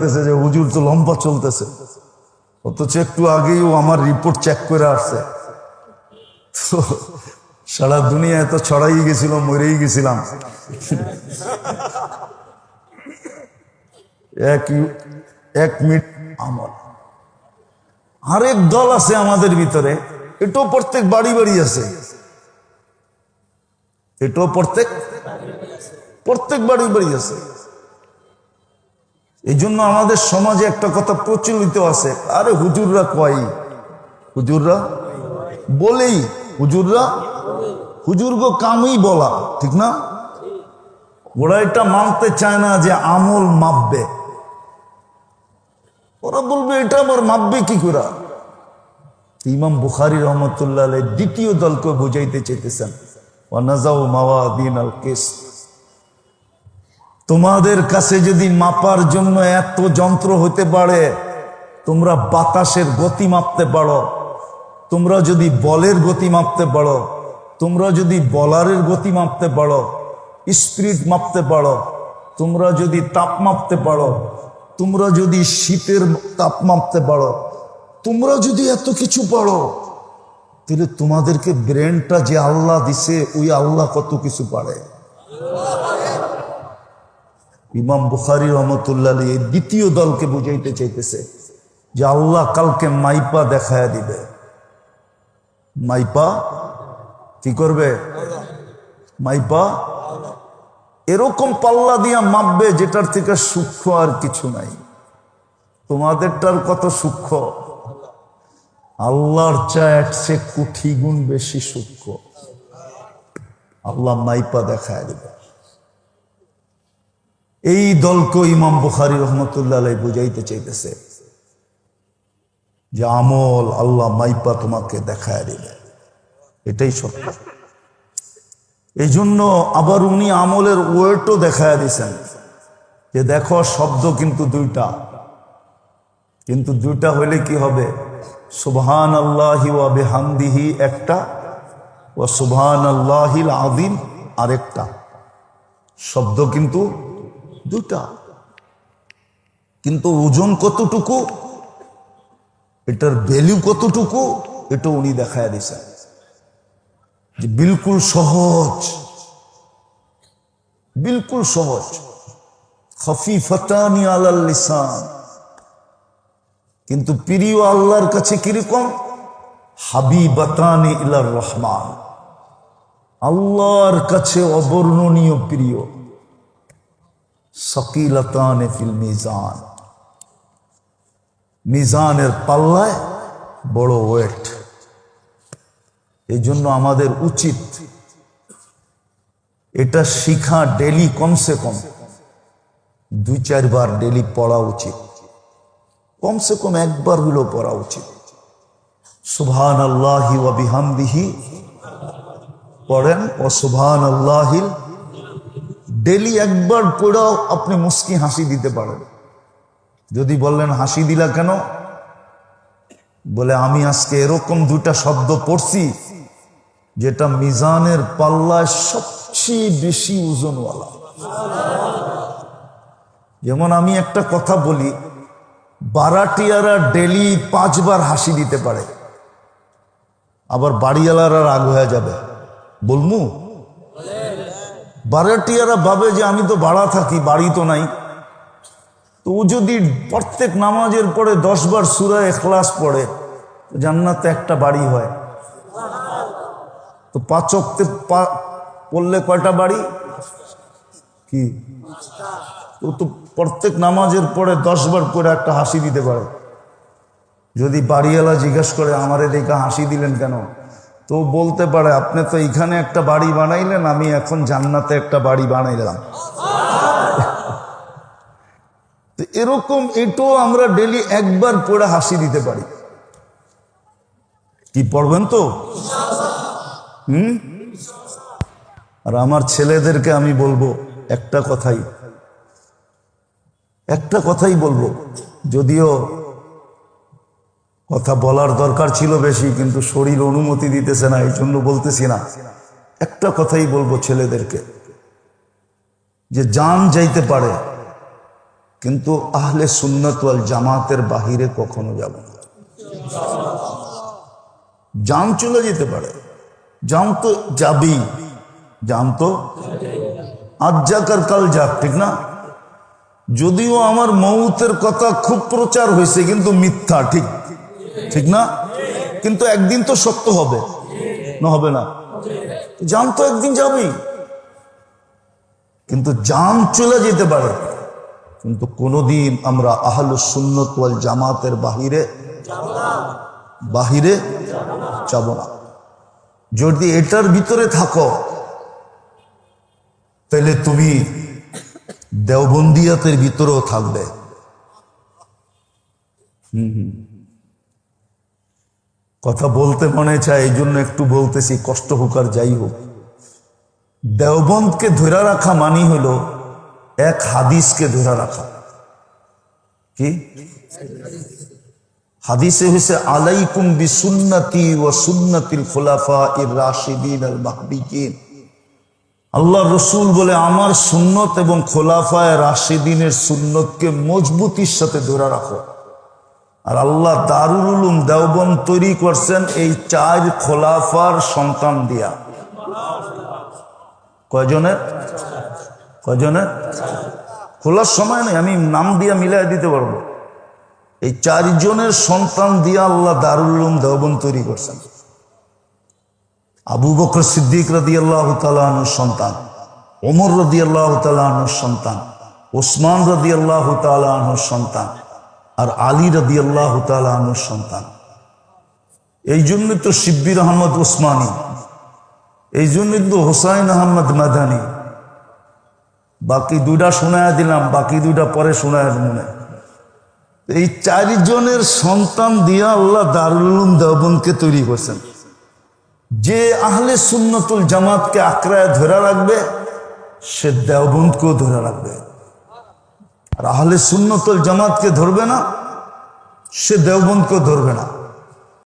লাগতেছে যে হুজুর তো লম্বা চলতেছে। অথচ একটু আগেই ও আমার রিপোর্ট চেক করে আসছে। তো সারা দুনিয়ায় তো ছড়াই গেছিল, মরেই গেছিলাম। এক মিনিট আমল। আরেক দল আছে আমাদের ভিতরে, এটাও প্রত্যেক বাড়ি বাড়ি আছে। এটাও প্রত্যেক প্রত্যেক বাড়ি বাড়ি আছে। এই জন্য আমাদের সমাজে একটা কথা প্রচলিত আছে। আরে হুজুররা কয়? হুজুররা? বলেই। হুজুররা? হুজুরগো কামই বলা, ঠিক না? ওরা এটা মানতে চায় না যে আমল মাপবে। ওরা বলবে, এটা আবার মাপবে কি করে? ইমাম বুখারি রহমতুল্লাহ দ্বিতীয় দলকে বুঝাইতে চাইতেছেন। ওয়ানাজাউ মাওয়াদিন আল কেস তোমাদের কাছে যদি মাপার জন্য এত যন্ত্র হতে পারে, তোমরা বাতাসের গতি মাপতে পারো। তোমরা যদি বলের গতি মাপতে পারো, তোমরা যদি বলারের গতি মাপতে পারো, স্পিড মাপতে পারো, তোমরা যদি তাপ মাপতে পারো, তোমরা যদি শীতের তাপ মাপতে পারো, তোমরা যদি এত কিছু পারো, তাহলে তোমাদেরকে ব্রেনটা যে আল্লাহ দিছে, ওই আল্লাহ কত কিছু পারে? ইমাম বুখারি রহমতুল্লাহ এই দ্বিতীয় দলকে বুঝাইতে চাইতেছে যে আল্লাহ কালকে মাইপা দেখায় দিবে। মাইপা? কি করবে? মাইপা? এরকম পাল্লা দিয়া মাপবে যেটার থেকে সূক্ষ্ম আর কিছু নাই। তোমাদেরটার কত সূক্ষ্ম? আল্লাহর চা একশে কুঠি গুণ বেশি সূক্ষ্ম। আল্লাহ মাইপা দেখায় দিবে। এই দলকে ইমাম বুখারি রহমতুল্লাহ বুঝাইতে চাইতেছে যে আমল আল্লাহ মাইপা তোমাকে দেখায় দিবে। এটাই সত্য। এই জন্য আবার উনি আমলের ওয়েটও দেখায় দিছেন যে দেখো শব্দ কিন্তু দুইটা। কিন্তু দুইটা হইলে কি হবে? সুবহান আল্লাহি ওয়া বিহামদিহি একটা ও সুবহান আল্লাহিল আদিম আরেকটা। শব্দ কিন্তু দুটা কিন্তু ওজন কতটুকু? এটার ভ্যালু কতটুকু? এটা উনি দেখায় দিছেন যে বিলকুল সহজ। বিলকুল সহজ। খফিফতানি আলাল কিন্তু প্রিয় আল্লাহর কাছে কীরকম? হাবিবাতানি ইলার রহমান। আল্লাহর কাছে অবর্ণনীয় প্রিয়। সকিলতানে ফিল মিজান। মিজানের পাল্লায় বড় ওয়েট। এই জন্য আমাদের উচিত এটা শিখা ডেলি কমসে কম দুই চারবার ডেলি পড়া উচিত। কমসে কম একবার হলেও পড়া উচিত। সুবহান আল্লাহি ওয়া বিহামদিহি পড়েন ও সুবহান আল্লাহিল ডেলি একবার পড়াও আপনি মুস্কি হাসি দিতে পারেন। যদি বললেন, হাসি দিলা কেন? বলে, আমি আজকে এরকম দুটা শব্দ পড়ছি, যেটা মিজানের পাল্লায় সবচেয়ে বেশি ওজনওয়ালা। যেমন আমি একটা কথা বলি বারাটিয়ারা ডেলি পাঁচবার হাসি দিতে পারে, আবার বাড়িওয়ালারা রাগ হয়ে যাবে। বলমু বারাটিয়ারা ভাবে যে আমি তো ভাড়া থাকি, বাড়ি তো নাই। তো ও যদি প্রত্যেক নামাজের পরে দশ বার সুরা এখলাস পড়ে জান্নাতে একটা বাড়ি হয়। তো পাঁচ পাচকতে পড়লে কয়টা বাড়ি? কি? ও তো প্রত্যেক নামাজের পরে দশ বার করে একটা হাসি দিতে পারে। যদি বাড়িওয়ালা জিজ্ঞাসা করে, আমারে দেখে হাসি দিলেন কেন? তো বলতে পারে, আপনি তো এখানে একটা বাড়ি বানাইলেন, আমি এখন জান্নাতে একটা বাড়ি বানাইলাম। এরকম এটাও আমরা ডেলি একবার পড়ে হাসি দিতে পারি। কি পড়বেন তো? হুম? আর আমার ছেলেদেরকে আমি বলব, একটা কথাই একটা কথাই বলব, যদিও কথা বলার দরকার ছিল বেশি, কিন্তু শরীর অনুমতি দিতেছে না, এই জন্য বলতেছি না। একটা কথাই বলব ছেলেদেরকে, যে যান যাইতে পারে, কিন্তু আহলে সুন্নত জামাতের বাহিরে কখনো যাব না। জান চলে যেতে পারে। জান তো যাবেই জান তো আজ যাক আর কাল যাক, ঠিক না? যদিও আমার মৌতের কথা খুব প্রচার হয়েছে, কিন্তু মিথ্যা, ঠিক। ঠিক না? কিন্তু একদিন তো সত্য হবে। না হবে না। জান তো একদিন যাবেই। কিন্তু জান চলে যেতে পারে। কিন্তু কোনোদিন আমরা আহলু সুন্নত জামাতের বাহিরে বাহিরে যাব না। যদি এটার ভিতরে থাকো, তাহলে তুমি দেওবন্দিয়াতের ভিতরেও থাকবে। হুম হুম। কথা বলতে মনে চায় এই জন্য একটু বলতেছি, কষ্ট হোক আর যাই হোক। দেওবন্দকে ধরে রাখা মানি হলো এক হাদিসকে ধরে রাখা। কি? হাদিসে হয়েছে আলাইকুম বিসুন্নতি ও সুন্নতিল খোলাফা ইর রাশিদিন আল মাহদিকিন। আল্লাহ রসুল বলে, আমার সুন্নত এবং খোলাফায় রাশিদিনের সুন্নতকে মজবুতির সাথে ধরে রাখো। আর আল্লাহ দারুল উলুম দেওবন তৈরি করছেন এই চার খোলাফার সন্তান দিয়া। কয়জনের? কয়জনের? খোলার সময় নেই, আমি নাম দিয়া মিলাই দিতে পারব। এই চারজনের সন্তান দিয়া আল্লাহ দারুল উলুম দেওবন তৈরি করছেন। আবু বকর সিদ্দিক রাদি আল্লাহ তালুর সন্তান, ওমর রদি আল্লাহ তালুর সন্তান, ওসমান রদি আল্লাহ তালুর সন্তান আর আলী রদি আল্লাহ সন্তান। এই জন্য তো শিব্বির আহমদ ওসমানী, এই জন্য তো হোসাইন আহমদ মাদানী। বাকি দুইটা শোনায় দিলাম, বাকি দুইটা পরে শোনায় মনে এই চারিজনের সন্তান দিয়া আল্লাহ দারুল উলুম দেওবনকে তৈরি করছেন। যে আহলে সুন্নতুল জামাতকে আঁকড়ায় ধরে রাখবে সে দেওবন্দকেও ধরে রাখবে আর আহলে সুন্নতল জামাতকে ধরবে না সে দেওবন্দকেও ধরবে না।